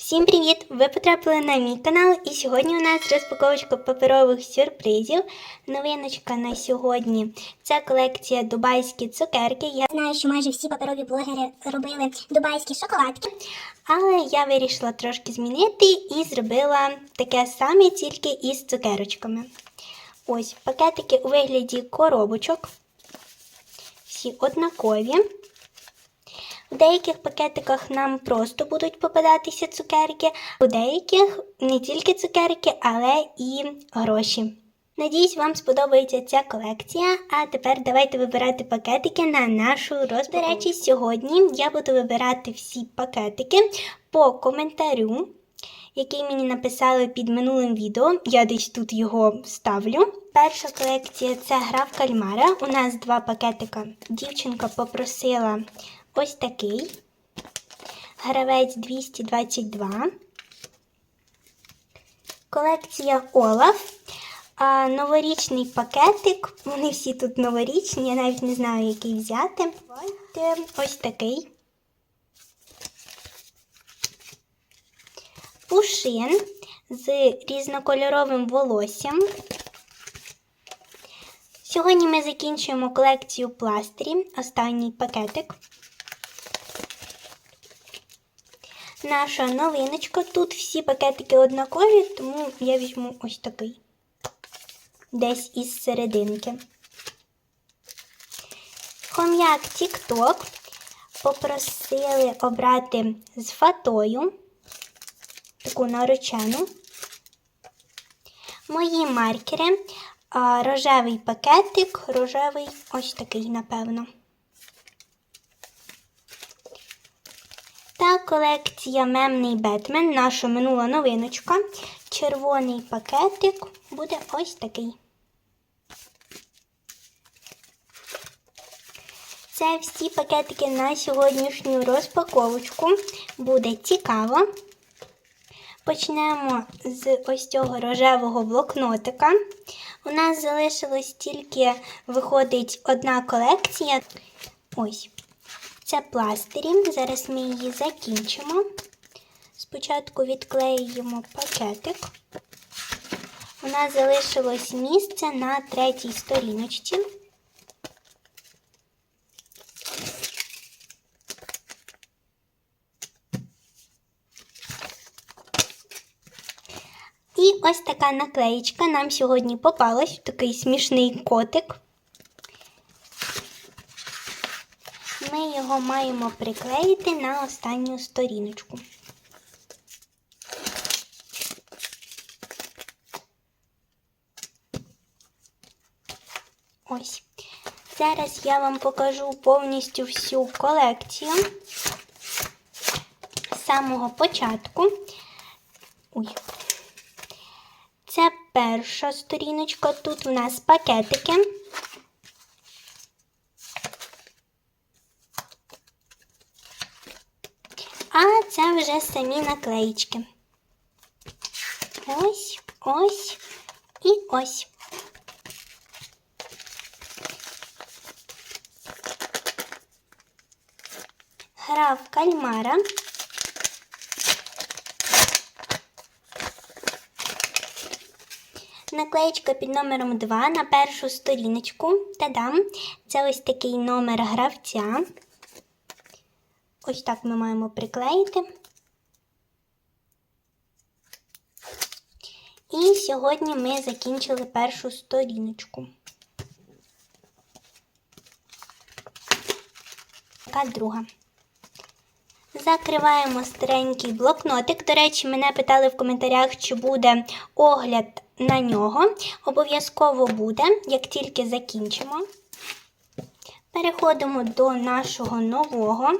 Всім привіт! Ви потрапили на мій канал, і сьогодні у нас розпаковочка паперових сюрпризів. Новиночка на сьогодні це колекція дубайські цукерки. Я Знаю, що майже всі паперові блогери робили дубайські шоколадки. Але я вирішила трошки змінити і зробила таке саме, тільки із цукерочками. Ось пакетики у вигляді коробочок. Всі однакові. У деяких пакетиках нам просто будуть попадатися цукерки, у деяких не тільки цукерки, але і гроші. Надіюсь, вам сподобається ця колекція. А тепер давайте вибирати пакетики на нашу речі, сьогодні я буду вибирати всі пакетики по коментарю, який мені написали під минулим відео. Я десь тут його ставлю. Перша колекція це гра в кальмара. У нас два пакетика. Дівчинка попросила ось такий. Гравець 222. Колекція Олаф. А, новорічний пакетик. Вони всі тут новорічні, я навіть не знаю, який взяти. Ось такий. Пушин з різнокольоровим волоссям. Сьогодні ми закінчуємо колекцію пластирі, останній пакетик. Наша новиночка. Тут всі пакетики однакові, тому я візьму ось такий. Десь із серединки. Хом'як TikTok попросили обрати з фатою таку наречену. Мої маркери. Рожевий пакетик, рожевий ось такий, напевно. Колекція Мемний Бетмен, наша минула новиночка. Червоний пакетик буде ось такий. Це всі пакетики на сьогоднішню розпаковочку. Буде цікаво. Почнемо з ось цього рожевого блокнотика. У нас залишилось тільки, виходить, одна колекція. Ось. Це пластирі. Зараз ми її закінчимо. Спочатку відклеюємо пакетик. У нас залишилось місце на третій сторіночці. І ось така наклеїчка нам сьогодні попалась такий смішний котик. Ми його маємо приклеїти на останню сторіночку. Ось. Зараз я вам покажу повністю всю колекцію з самого початку. Ой. Це перша сторіночка. Тут у нас пакетики. А це вже самі наклеїчки. Ось, ось і ось. Гра в кальмара. Наклеєчка під номером 2 на першу сторіночку. Та-дам! Це ось такий номер гравця. Ось так ми маємо приклеїти. І сьогодні ми закінчили першу сторіночку. Така друга. Закриваємо старенький блокнотик. До речі, мене питали в коментарях, чи буде огляд на нього. Обов'язково буде, як тільки закінчимо. Переходимо до нашого нового.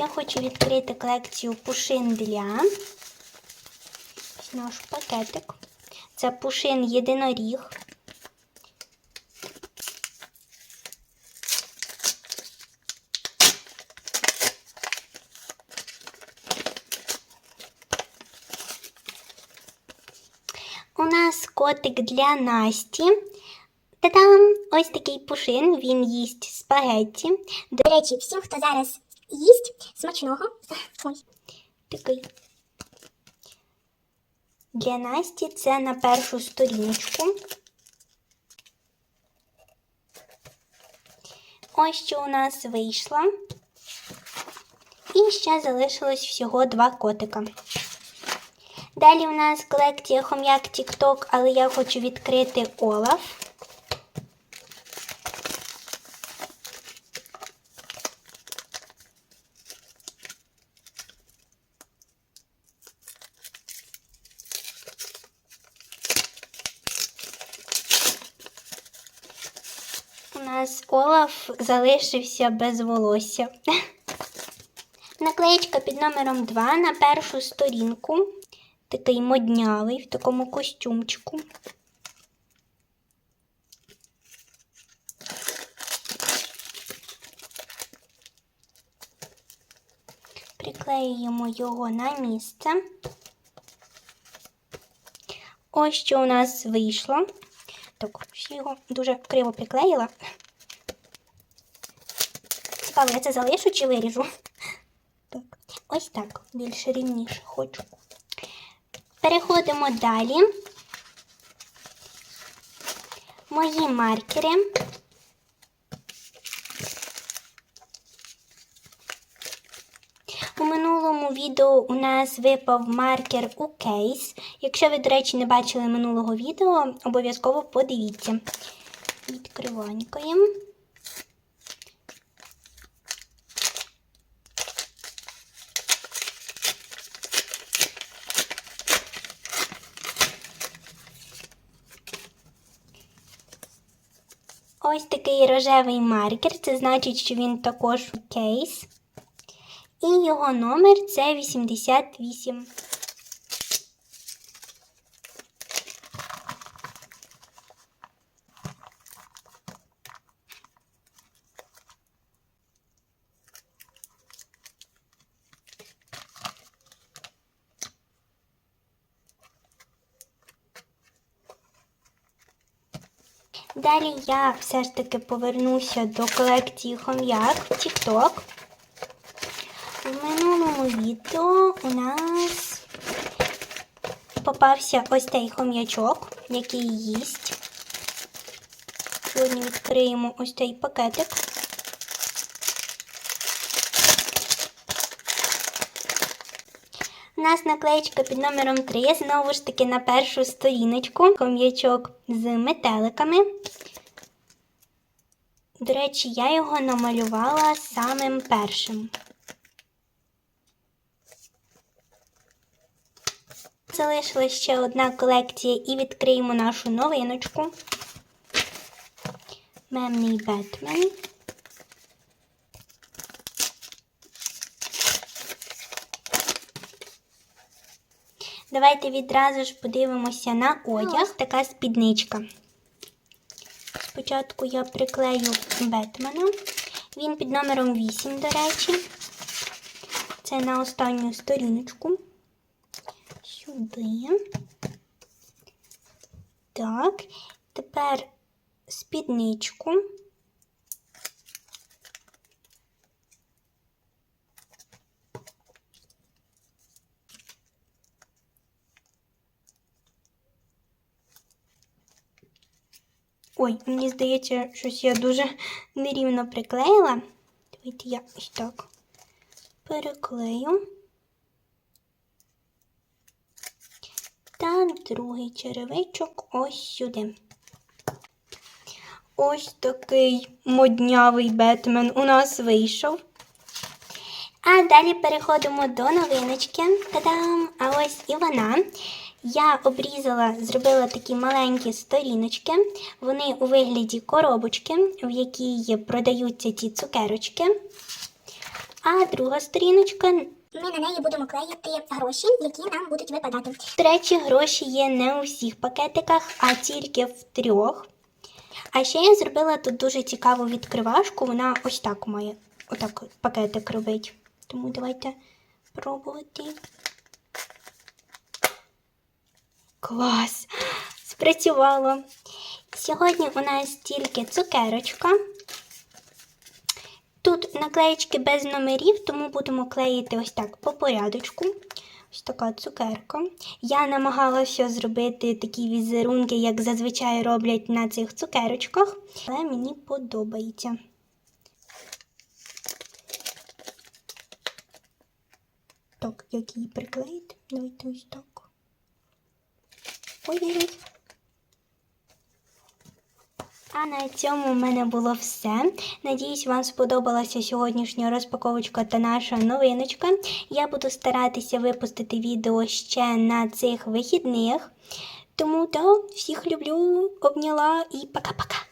Я хочу відкрити колекцію пушин для наш пакетик. Це пушин єдиноріг. У нас котик для Насті. Та-дам! Ось такий пушин, він їсть спагетті. До речі, всім, хто зараз їсть смачного. Ой. такий. Для Насті це на першу сторіночку. Ось що у нас вийшло. І ще залишилось всього два котика. Далі у нас колекція хом'як TikTok, але я хочу відкрити Олаф. У нас Олаф залишився без волосся. Наклеєчка під номером 2 на першу сторінку. Такий моднявий в такому костюмчику. Приклеюємо його на місце. Ось що у нас вийшло. Так, його дуже криво приклеїла. Цікаво, я це залишу чи виріжу? Так, ось так, більш рівніше хочу. Переходимо далі. Мої маркери. У минулому відео у нас випав маркер у кейс. Якщо ви, до речі, не бачили минулого відео, обов'язково подивіться. Відкриванькаємо. Ось такий рожевий маркер, це значить, що він також кейс. І його номер це 88. Далі я все ж таки повернуся до колекції хом'як в TikTok. В минулому відео у нас попався ось цей хом'ячок, який їсть. Сьогодні відкриємо ось цей пакетик. У нас наклеєчка під номером 3, знову ж таки на першу сторіночку. Хом'ячок з метеликами. До речі, я його намалювала самим першим. Залишилась ще одна колекція і відкриємо нашу новиночку. Мемний Бетмен. Давайте відразу ж подивимося на одяг. Така спідничка. Спочатку я приклею Бетмена. Він під номером 8, до речі. Це на останню сторіночку. Сюди. Так. Тепер спідничку. Ой, мені здається, щось я дуже нерівно приклеїла. Давайте я ось так переклею. Та другий черевичок ось сюди. Ось такий моднявий Бетмен у нас вийшов. А далі переходимо до новиночки. Та-дам! А ось і вона. Я обрізала, зробила такі маленькі сторіночки. Вони у вигляді коробочки, в якій продаються ті цукерочки. А друга сторіночка Ми на неї будемо клеїти гроші, які нам будуть випадати. До гроші є не у всіх пакетиках, а тільки в трьох. А ще я зробила тут дуже цікаву відкривашку. Вона ось так має отак пакетик робить. Тому давайте пробувати. Клас! Спрацювало. Сьогодні у нас тільки цукерочка. Тут наклеєчки без номерів, тому будемо клеїти ось так по порядочку. Ось така цукерка. Я намагалася зробити такі візерунки, як зазвичай роблять на цих цукерочках, але мені подобається. Так, як її приклеїти? Давайте ось так. Ой-ой-ой. А на цьому в мене було все. Надіюсь, вам сподобалася сьогоднішня розпаковочка та наша новиночка. Я буду старатися випустити відео ще на цих вихідних. Тому да, всіх люблю, обняла і пока-пока.